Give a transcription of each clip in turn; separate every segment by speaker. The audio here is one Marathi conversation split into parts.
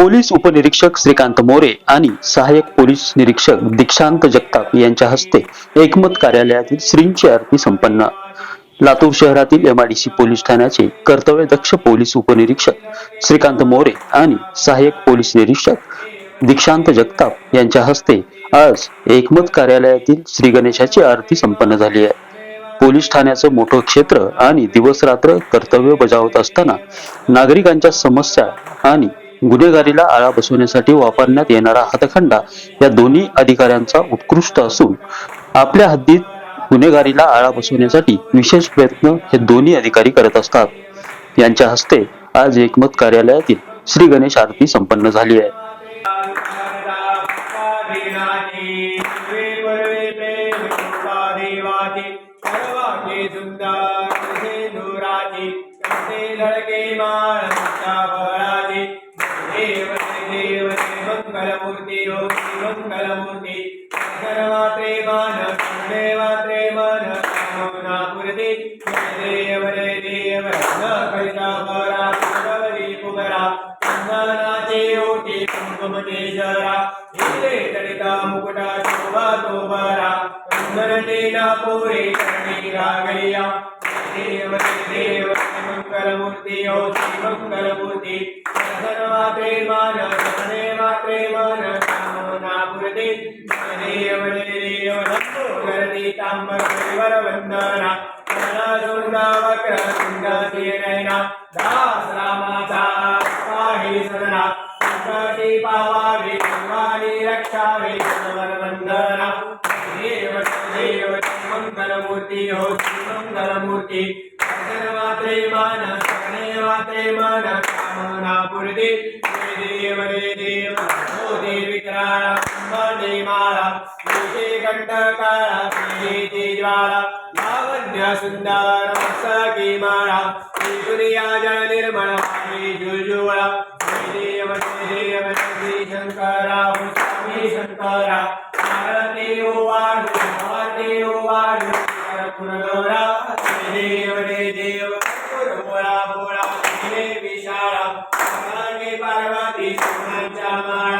Speaker 1: पोलीस उपनिरीक्षक श्रीकांत मोरे आणि सहाय्यक पोलीस निरीक्षक दीक्षांत जगताप यांच्या हस्ते एकमत कार्यालयातील श्रींची आरती संपन्न. लातूर शहरातील एमआयडीसी पोलीस ठाण्याचे कर्तव्यदक्ष पोलीस उपनिरीक्षक श्रीकांत मोरे आणि सहाय्यक पोलीस निरीक्षक दीक्षांत जगताप यांच्या हस्ते आज एकमत कार्यालयातील श्री गणेशाची आरती संपन्न झाली आहे. पोलीस ठाण्याचं मोठं क्षेत्र आणि दिवस रात्र कर्तव्य बजावत असताना नागरिकांच्या समस्या आणि गुन्हेगारीला आळा बसवण्यासाठी वापरण्यात येणारा हातखंडा या दोन्ही अधिकाऱ्यांचा उत्कृष्ट असून आपल्या हद्दीत गुन्हेगारीला आळा बसवण्यासाठी विशेष प्रयत्न हे दोन्ही अधिकारी करत असतात. यांच्या हस्ते आज एकमत कार्यालयातील श्री गणेश आरती संपन्न झाली आहे.
Speaker 2: लडके हो मंगलमूर्ती सर्वात्रे मान देवात्रे मान कामनापूर्ती देव रे देव न करिता बरा गौरी कुबरा ओटी कुंकुमते जरा। हिरे तडिता मुकुटा शोभा पोरे करणी रागैया देव देव मंगलमूर्ती ओ श्री मंगलमूर्ती। सर्वात्रे मान सर्वे मात्रे मान कामनापूर्ती देव देव नमो गर्दी तांबर परिवर वंदना वक्र नयना दास रामाचा सदना संकटी पावावे रक्षावे सवर वंदना देव देव मंगलमूर्ती हो मंगलमूर्ती सर्वात्रे मान सर्वे मात्रे मान कामना पूर्ती देव रे देव तुझे लावण्य सुंदर मस्तकी माळा सूर्या जळ निर्मळ वाणी जुजुळा देव देव श्री शंकरा स्वामी शंकरा आरती वाढू आरती वाढू कुरगौरा देव देव कुरबोळा बोळा दिले विशाळा पार्वती सोनांच्या माळा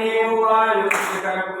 Speaker 2: भारते ओ वाळू Shankar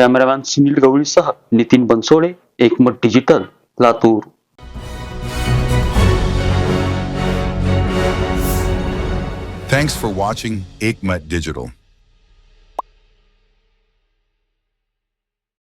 Speaker 1: Cameraman Sunil गवळीसह Nitin Bansode Ekmat digital Latur.
Speaker 3: Thanks for watching Ekmat digital.